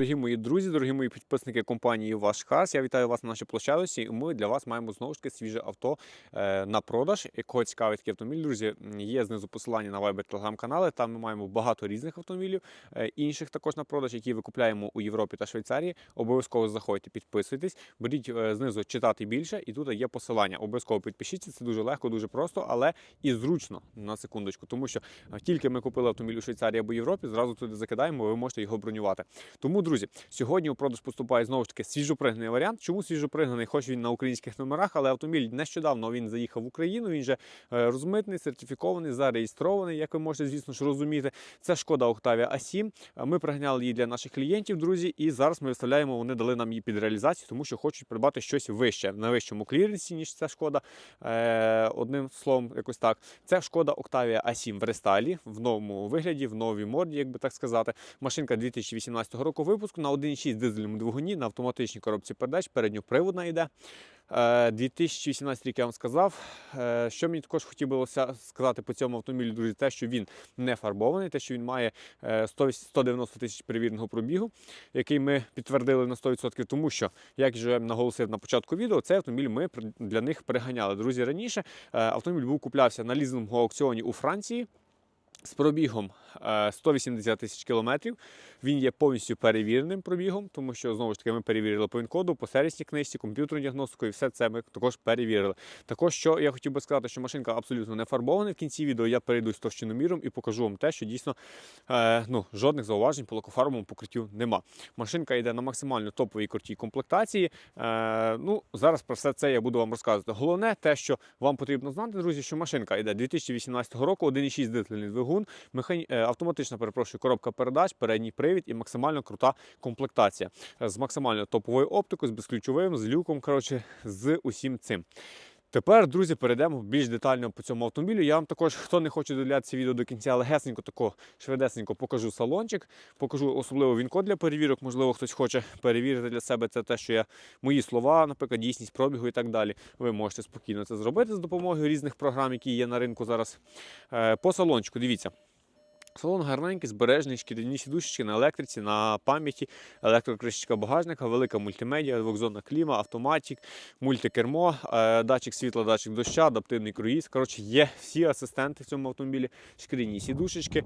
Дорогі мої друзі, дорогі мої підписники компанії Ваш Хас. Я вітаю вас на нашій площадці. І ми для вас маємо знову ж таки свіже авто е, на продаж. Якого цікавить такий автомобіль, друзі, є знизу посилання на Viber телеграм-канали. Там ми маємо багато різних автомобілів, е, інших також на продаж, які ви купляємо у Європі та Швейцарії. Обов'язково заходьте, підписуйтесь, беріть е, знизу читати більше, і тут є посилання. Обов'язково підпишіться. Це дуже легко, дуже просто, але і зручно на секундочку, тому що тільки ми купили автомобіль у Швейцарії або Європі, зразу туди закидаємо. Ви можете його бронювати. Тому, друзі, сьогодні у продаж поступає знову ж таки свіжопригнаний варіант. Чому свіжопригнаний? Хоч він на українських номерах, але автомобіль нещодавно він заїхав в Україну. Він же е, розмитний, сертифікований, зареєстрований, як ви можете, звісно ж, розуміти. Це шкода Octavia A7. Е, Ми пригняли її для наших клієнтів, друзі, і зараз ми виставляємо. Вони дали нам її під реалізацію, тому що хочуть придбати щось вище на вищому кліренсі, ніж ця шкода. Е, одним словом, якось так. Це шкода Octavia A7 в рестайлі, в новому вигляді, в новій морді, як би так сказати. Машинка 2018 року випуску на 1,6 дизельному двигуні на автоматичній коробці передач, передньоприводна йде. Е, 2018 рік я вам сказав. Е, Що мені також хотілося сказати по цьому автомобілю, друзі, те, що він не фарбований, те, що він має е, 100 190 тисяч перевіреного пробігу, який ми підтвердили на 100%, тому що, як вже наголосив на початку відео, цей автомобіль ми для них приганяли. Друзі, раніше е, автомобіль був куплявся на лізинговому аукціоні у Франції. З пробігом е, 180 тисяч кілометрів. Він є повністю перевіреним пробігом, тому що знову ж таки ми перевірили по інкоду, по сервісній книжці, комп'ютерну діагностику, і все це ми також перевірили. Також що я хотів би сказати, що машинка абсолютно не фарбована. В кінці відео я перейду з товщиноміром і покажу вам те, що дійсно е, ну, жодних зауважень по лакофарбовому покриттю нема. Машинка йде на максимально топовій крутій комплектації. Е, ну, зараз про все це я буду вам розказувати. Головне те, що вам потрібно знати, друзі, що машинка йде 2018 року, 1,6 дизельний двигун, механі... е, автоматична, перепрошую, коробка передач, передній привід і максимально крута комплектація з максимально топовою оптикою, з безключовим, з люком, коротше, з усім цим. Тепер, друзі, перейдемо більш детально по цьому автомобілю. Я вам також, хто не хоче додивлятися відео до кінця, але гесенько тако швидесенько покажу салончик, покажу особливо вінко для перевірок. Можливо, хтось хоче перевірити для себе це те, що я мої слова, наприклад, дійсність пробігу і так далі. Ви можете спокійно це зробити з допомогою різних програм, які є на ринку зараз. Е, По салончику, дивіться. Салон гарненький, збережний, шкіряні сідушечки на електриці, на пам'яті, електрокришечка багажника, велика мультимедіа, двохзонна кліма, автоматик, мультикермо, е, датчик світла, датчик доща, адаптивний круїз. Коротше, є всі асистенти в цьому автомобілі, шкіряні сідушечки.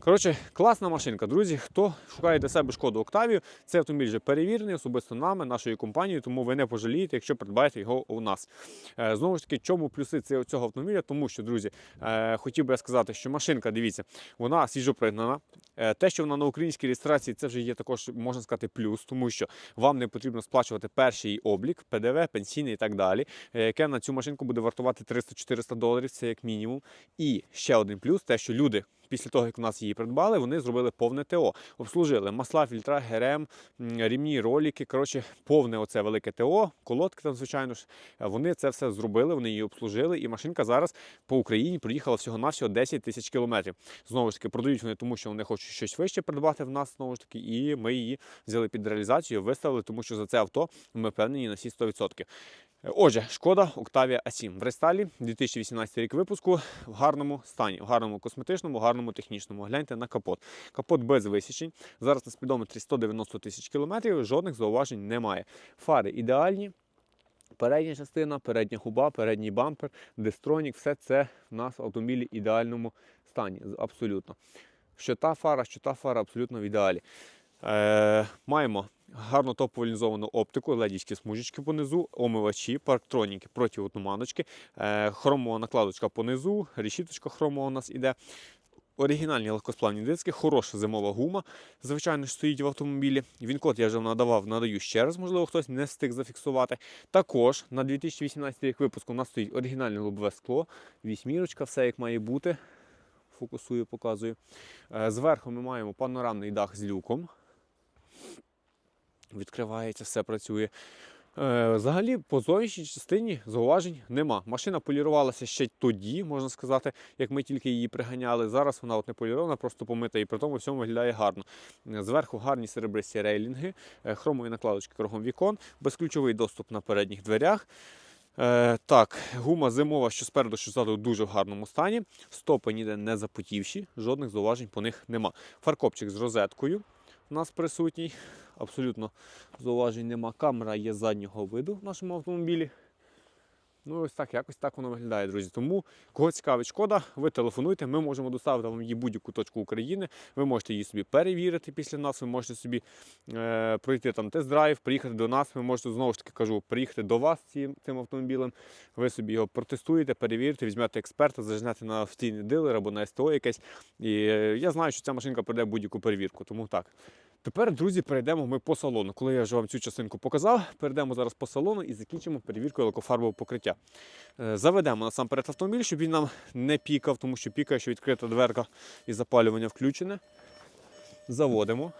Коротше, класна машинка, друзі. Хто шукає для себе шкоду Октавію, цей автомобіль вже перевірений особисто нами, нашою компанією, тому ви не пожалієте, якщо придбаєте його у нас. Е, Знову ж таки, чому плюси цього цього автомобіля? Тому що, друзі, е, хотів би я сказати, що машинка, дивіться, вона свіжопригнана. Е, Те, що вона на українській реєстрації, це вже є також, можна сказати, плюс, тому що вам не потрібно сплачувати перший облік, ПДВ, пенсійний і так далі, е, яке на цю машинку буде вартувати 300-400 доларів, це як мінімум. І ще один плюс, те, що люди. Після того, як у нас її придбали, вони зробили повне ТО. Обслужили масла, фільтра, ГРМ, рівні ролики. Коротше, повне оце велике ТО, колодки там, звичайно ж. Е, Вони це все зробили, вони її обслужили, і машинка зараз по Україні проїхала всього-навсього 10 тисяч кілометрів. Знову ж таки, продають вони, тому що вони хочуть щось вище придбати в нас, знову ж таки, і ми її взяли під реалізацію, виставили, тому що за це авто ми впевнені на всі 100%. Е, Отже, шкода Octavia A7 в рестайлі 2018 рік випуску в гарному стані, в гарному косметичному, гарному технічному. Гляньте на капот. Капот без висічень. Зараз на спідометрі 190 тисяч кілометрів. Жодних зауважень немає. Фари ідеальні. Передня частина, передня губа, передній бампер, дестронік, все це в нас в автомобілі ідеальному стані. Абсолютно. Що та фара, що та фара абсолютно в ідеалі. Е, маємо гарно топовалізовану оптику, ледівські смужечки понизу, омивачі, парктроніки, протиотуманочки, е, хромова накладочка понизу, решіточка хромова у нас іде. Оригінальні легкосплавні диски, хороша зимова гума, звичайно ж стоїть в автомобілі. Він код я вже надавав, надаю ще раз, можливо, хтось не встиг зафіксувати. Також на 2018 рік випуску у нас стоїть оригінальне лобове скло, вісьмірочка, все як має бути. Фокусую, показую. Е, Зверху ми маємо панорамний дах з люком. Відкривається, все працює. Е, Взагалі, по зовнішній частині зауважень нема. Машина полірувалася ще тоді, можна сказати, як ми тільки її приганяли. Зараз вона от не полірована, просто помита і при тому всьому виглядає гарно. Е, Зверху гарні серебристі рейлінги, е, хромові накладочки кругом вікон, безключовий доступ на передніх дверях. Так, гума зимова, що спереду, що ззаду, дуже в гарному стані. Стопи ніде не запотівші, жодних зауважень по них нема. Фаркопчик з розеткою. У нас присутній. Абсолютно зауважень нема. Камера є заднього виду в нашому автомобілі. Ну, ось так, якось так воно виглядає, друзі. Тому, кого цікавить шкода, ви телефонуйте, ми можемо доставити вам її будь-яку точку України. Ви можете її собі перевірити після нас, ви можете собі е, пройти там тест-драйв, приїхати до нас. Ви можете знову ж таки кажу, приїхати до вас цим, цим автомобілем. Ви собі його протестуєте, перевірите, візьмете експерта, зажнете на офіційний дилер або на СТО якесь. І е, я знаю, що ця машинка пройде будь-яку перевірку. Тому так. Тепер, друзі, перейдемо ми по салону. Коли я вже вам цю частинку показав, перейдемо зараз по салону і закінчимо перевіркою лакофарбового покриття. Е, Заведемо насамперед автомобіль, щоб він нам не пікав, тому що пікає, що відкрита дверка і запалювання включене. Заводимо.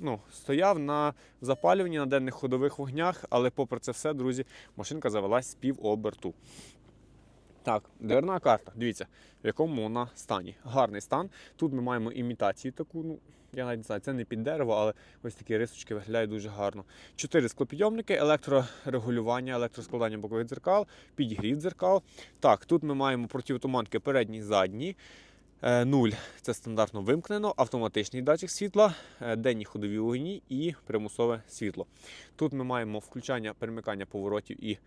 Ну, стояв на запалюванні на денних ходових вогнях, але попри це все, друзі, машинка завелась з півоберту. Так, дверна карта. Дивіться, в якому вона стані. Гарний стан. Тут ми маємо імітацію таку, ну, я навіть не знаю, це не під дерево, але ось такі рисочки виглядають дуже гарно. Чотири склопідйомники, електрорегулювання, електроскладання бокових дзеркал, підігрів дзеркал. Так, тут ми маємо противотуманки передні, задні. Е, Нуль це стандартно вимкнено, автоматичний датчик світла, е, денні ходові вогні і примусове світло. Тут ми маємо включання перемикання поворотів і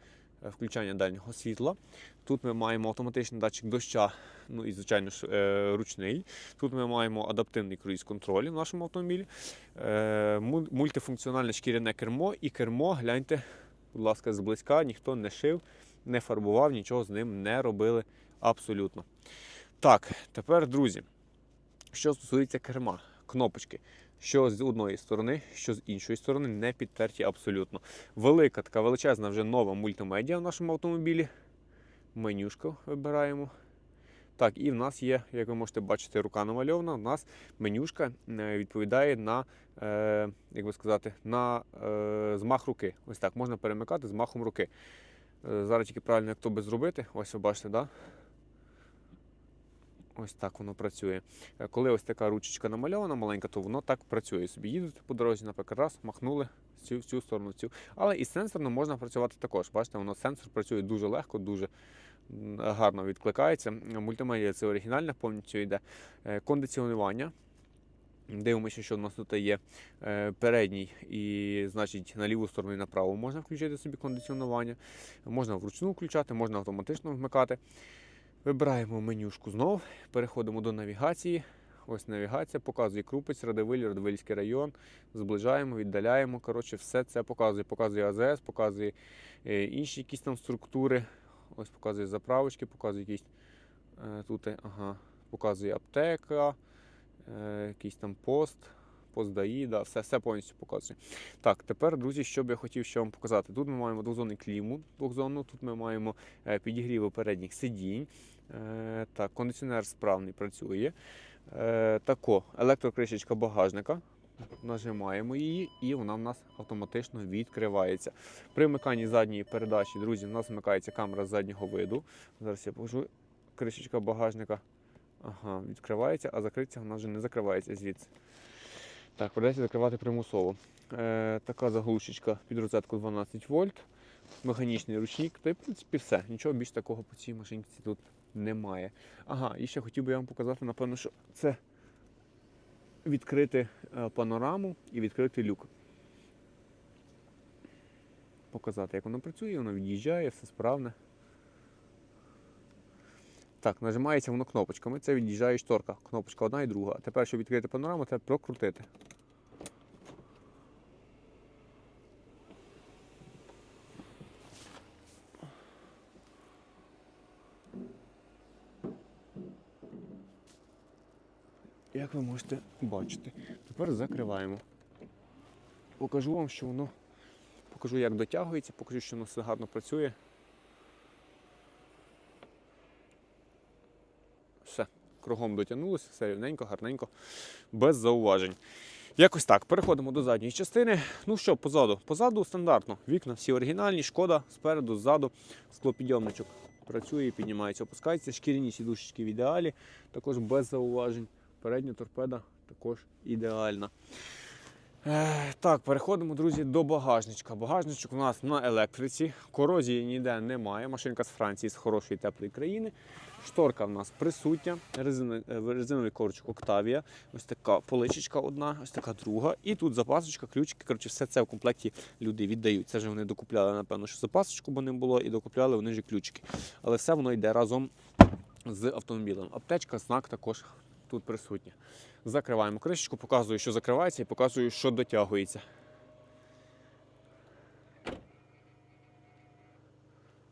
включання дальнього світла. Тут ми маємо автоматичний датчик доща, ну і, звичайно ж, е, ручний. Тут ми маємо адаптивний круїз-контроль в нашому автомобілі, е, мультифункціональне шкіряне кермо і кермо, гляньте, будь ласка, зблизька, ніхто не шив, не фарбував, нічого з ним не робили абсолютно. Так, тепер, друзі, що стосується керма, кнопочки. Що з одної сторони, що з іншої сторони, не підтерті абсолютно. Велика така величезна вже нова мультимедіа в нашому автомобілі. Менюшку вибираємо. Так, і в нас є, як ви можете бачити, рука намальована. У нас менюшка е, відповідає на, е, як би сказати, на е, змах руки. Ось так можна перемикати з махом руки. Е, зараз тільки правильно, як то би зробити. Ось ви бачите, да? Ось так воно працює. Е, Коли ось така ручечка намальована маленька, то воно так працює. Собі їдете по дорозі, наприклад, раз, махнули в цю, цю сторону, цю. Але і сенсорно можна працювати також. Бачите, воно сенсор працює дуже легко, дуже гарно відкликається. Мультимедіа це оригінальне, повністю йде Е, кондиціонування. Дивимося, що у нас тут є е, передній і, значить, на ліву сторону і на праву можна включити собі кондиціонування. Можна вручну включати, можна автоматично вмикати. Вибираємо менюшку знов, переходимо до навігації. Ось навігація показує Крупець, Радивиль, Радивильський район. Зближаємо, віддаляємо. Коротше, все це показує. Показує АЗС, показує е, інші якісь там структури. Ось показує заправочки, показує якісь е, тут, е, ага, показує аптека, якийсь там пост, пост ДАІ, да, все, все повністю показує. Так, тепер, друзі, що б я хотів ще вам показати. Тут ми маємо двохзонний кліму, двохзонну, тут ми маємо е, підігріви передніх сидінь. Е, так, кондиціонер справний працює. Е, тако, електрокришечка багажника. Нажимаємо її, і вона в нас автоматично відкривається. При вмиканні задньої передачі, друзі, у нас вмикається камера заднього виду. Зараз я покажу кришечка багажника. Ага, відкривається, а закритися вона вже не закривається звідси. Так, придеться закривати примусово. Е, така заглушечка під розетку 12 вольт, механічний ручник. Та й в принципі все. Нічого більш такого по цій машинці тут немає. Ага, і ще хотів би я вам показати, напевно, що це відкрити е, панораму і відкрити люк. Показати, як воно працює, воно від'їжджає, все справне. Так, нажимається воно кнопочками, це від'їжджає шторка. Кнопочка одна і друга. А тепер, щоб відкрити панораму, треба прокрутити. Як ви можете бачити. Тепер закриваємо. Покажу вам, що воно. Покажу, як дотягується, покажу, що воно все гарно працює. Все, кругом дотягнулося, все рівненько, гарненько, без зауважень. Якось так. Переходимо до задньої частини. Ну що, позаду? Позаду стандартно. Вікна всі оригінальні, шкода, спереду, ззаду, склопідйомничок працює, піднімається, опускається. Шкіряні сідушечки в ідеалі, також без зауважень. Передня торпеда також ідеальна. Е, Так, переходимо, друзі, до багажничка. Багажничок у нас на електриці, корозії ніде немає. Машинка з Франції з хорошої теплої країни. Шторка в нас присутня, резиновий, е, резиновий ковричок Октавія. Ось така поличечка одна, ось така друга. І тут запасочка, ключики. Коротше, все це в комплекті люди віддають. Це ж вони докупляли, напевно, що запасочку, бо не було, і докупляли вони ж ключики. Але все воно йде разом з автомобілем. Аптечка, знак також тут присутня. Закриваємо кришечку, показую, що закривається, і показую, що дотягується.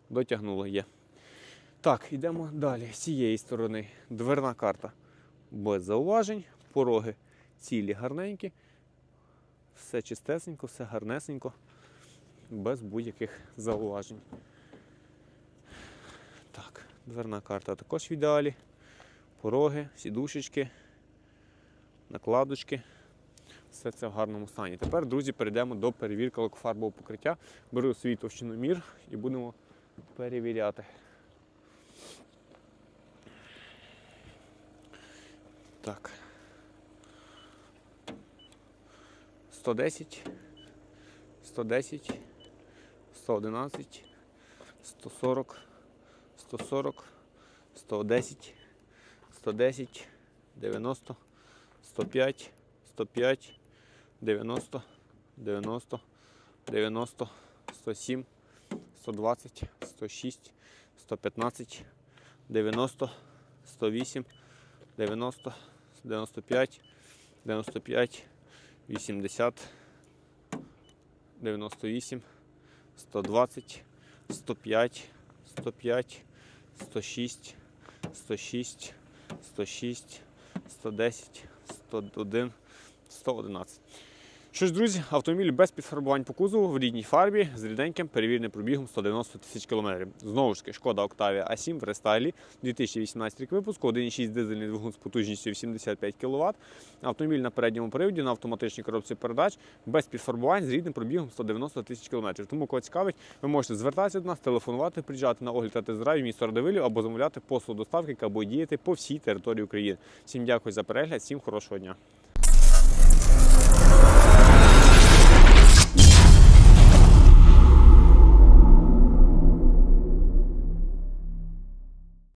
Дотягнуло є. Так, йдемо далі. З цієї сторони дверна карта без зауважень, пороги цілі гарненькі, все чистесенько, все гарнесенько, без будь-яких зауважень. Так, дверна карта також в ідеалі. Пороги, сідушечки, накладочки. Все це в гарному стані. Тепер, друзі, перейдемо до перевірки лакофарбового покриття. Беру свій товщиномір і будемо перевіряти. Так. 110, 110, 111, 140, 140, 110, 110, 90, 105, 105, 90, 90, 90, 107, 120, 106, 115, 90, 108, 90, 95, 95, 80, 98, 120, 105, 105, 106, 106, 106, 110, 101, 111. Що ж, друзі, автомобіль без підфарбувань по кузову в рідній фарбі з рідненьким перевіреним пробігом 190 тисяч кілометрів. Знову ж таки, шкода Octavia A7 в рестайлі 2018 рік випуску, 1,6 дизельний двигун з потужністю 85 кВт. Автомобіль на передньому приводі на автоматичній коробці передач без підфарбувань з рідним пробігом 190 тисяч кілометрів. Тому, кого цікавить, ви можете звертатися до нас, телефонувати, приїжджати на огляд та тест-драйв місто Радивилів або замовляти послуг доставки, яка буде діяти по всій території України. Всім дякую за перегляд, всім хорошого дня.